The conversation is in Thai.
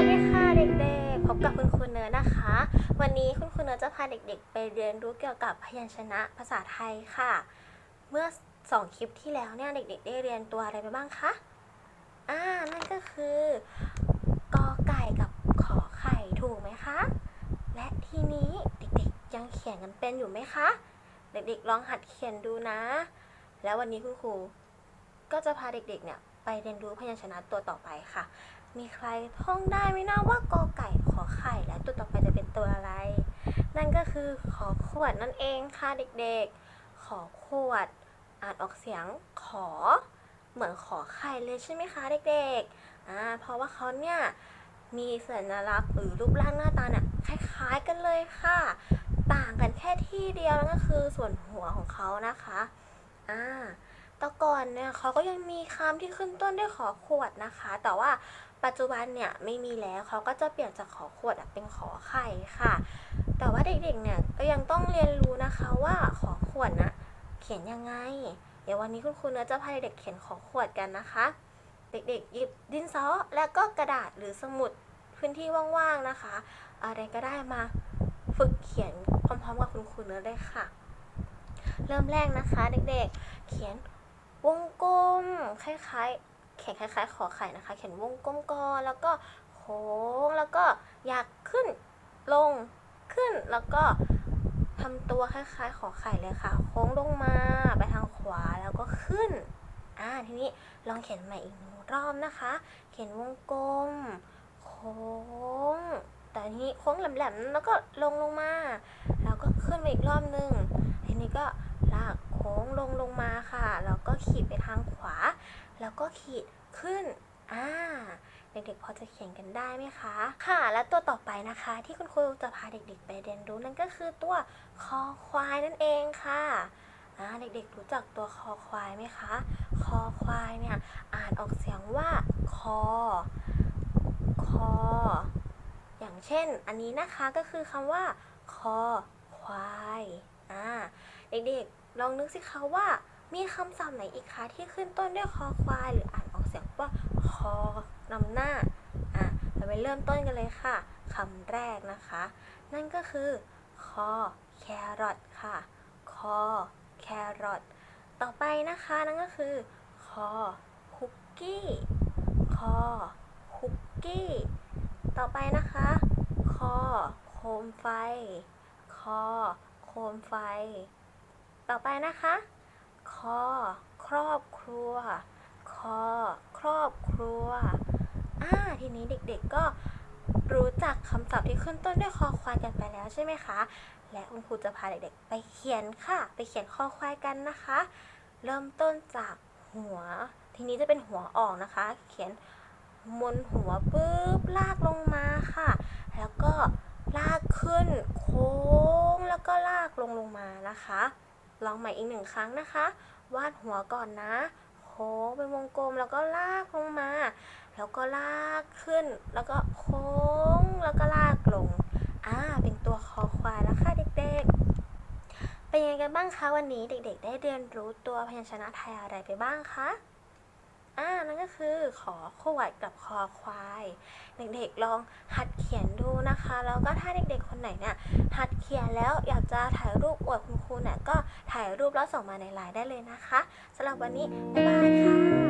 วัสดีค่ะเด็กๆ พบกับคุณครูเนิร์ดนะคะ วันนี้คุณครูเนิร์ดจะพาเด็กๆ ไปเรียนรู้เกี่ยวกับพยัญชนะภาษาไทยค่ะ เมื่อสองคลิปที่แล้วเนี่ยเด็กๆ ได้เรียนตัวอะไรไปบ้างคะ อ่า นั่นก็คือกอไก่กับขอไข่ถูกไหมคะ และทีนี้เด็กๆ ยังเขียนกันเป็นอยู่ไหมคะ เด็กๆ ลองหัดเขียนดูนะ แล้ววันนี้คุณครูก็จะพาเด็กๆ เนี่ยไปเรียนรู้พยัญชนะตัวต่อไปค่ะ มีใครท่องได้ไหมนะว่ากอไก่ขอไข่และตัวต่อไปจะเป็นตัวอะไร นั่นก็คือขอขวดนั่นเองค่ะเด็กๆ ขอขวด อ่านออกเสียงขอ เหมือนขอไข่เลยใช่ไหมคะเด็กๆอ่าเพราะว่าเขาเนี่ยมีสัญลักษณ์หรือรูปร่างหน้าตาเนี่ยคล้ายๆกันเลยค่ะ ต่างกันแค่ที่เดียวนั่นก็คือส่วนหัวของเขานะคะอ่า แต่ก่อนเนี่ยเขาก็ยังมีคำที่ขึ้นต้นด้วยขอขวดนะคะ แต่ว่าปัจจุบันเนี่ยไม่มีแล้วเขาก็จะเปลี่ยนจากขอขวดเป็นขอไข่ค่ะ แต่ว่าเด็กๆเนี่ยก็ยังต้องเรียนรู้นะคะว่าขอขวดนะเขียนยังไง เดี๋ยววันนี้คุณครูเนื้อจะพาเด็กเขียนขอขวดกันนะคะ เด็กๆหยิบดินสอและก็กระดาษหรือสมุดพื้นที่ว่างๆนะคะอะไรก็ได้มาฝึกเขียนพร้อมๆกับคุณครูเนื้อได้ค่ะ เริ่มแรกนะคะ เด็กๆเขียน วงกลมคล้ายๆ เขียนคล้าย ๆ ขอไข่นะคะ เขียนวงกลมก่อนแล้วก็โค้งแล้วก็อยากขึ้นลงขึ้นแล้วก็ทำตัวคล้ายๆ ขอไข่เลยค่ะ โค้งลงมาไปทางขวาแล้วก็ขึ้นอ่าทีนี้ลองเขียนใหม่อีกหนึ่งรอบนะคะ เขียนวงกลม โค้ง แต่ทีนี้โค้งแหลมๆแล้วก็ลงลงมาแล้วก็ขึ้นมาอีกรอบหนึ่งทีนี้ก็ลากโค้งลงลงมาค่ะ ก็ขีดไปทางขวา แล้วก็ขีดขึ้น อ่า เด็กๆพอจะเขียนกันได้ไหมคะ ค่ะ และตัวต่อไปนะคะ ที่คุณครูจะพาเด็กๆ ไปเรียนรู้นั่นก็คือตัวคอควายนั่นเองค่ะอ่าเด็กๆรู้จักตัวคอควายไหมคะ คอควายเนี่ยอ่านออกเสียงว่าคอ คอ อย่างเช่น อันนี้นะคะก็คือคำว่า คอควาย อ่า เด็กๆลองนึกสิคะว่า มีคำศัพท์ไหนอีกคะที่ขึ้นต้นด้วยคอควาย หรืออ่านออกเสียงว่าคอนำหน้า อะ เราไปเริ่มต้นกันเลยค่ะคำแรกนะคะ นั่นก็คือคอแครอทค่ะคอแครอทต่อไปนะคะนั่นก็คือคอคุกกี้คอคุกกี้ ต่อไปนะคะคอโคมไฟคอโคมไฟ ต่อไปนะคะ คอครอบครัว คอ ครอบครัว อ่า ทีนี้เด็กๆก็รู้จักคำศัพท์ที่ขึ้นต้นด้วยคอควายกันไปแล้วใช่ไหมคะ และคุณครูจะพาเด็กๆ ไปเขียนค่ะ ไปเขียนคอควายกันนะคะ เริ่มต้นจากหัว ทีนี้จะเป็นหัวออกนะคะ เขียนมนหัวปุ๊บลากลงมาค่ะ แล้วก็ลากขึ้น โค้งแล้วก็ลากลงลงมานะคะ ลองใหม่อีกหนึ่งครั้งนะคะ วาดหัวก่อนนะโค้งเป็นวงกลมแล้วก็ลากลงมา แล้วก็ลากขึ้น แล้วก็โค้งแล้วก็ลากลงอ่าเป็นตัวคอควายแล้วค่ะเด็กๆ เป็นยังไงกันบ้างคะวันนี้เด็กๆ ได้เรียนรู้ตัวพยัญชนะไทยอะไรไปบ้างคะ อ่านั่นก็คือขอขวดกับคอควาย เด็กๆลองหัดเขียนดูนะคะ แล้วก็ถ้าเด็กๆคนไหนเนี่ยหัดเขียนแล้วอยากจะถ่ายรูปอวดคุณครูเนี่ยก็ถ่ายรูปแล้วส่งมาในไลน์ได้เลยนะคะสำหรับวันนี้บ๊ายบายค่ะ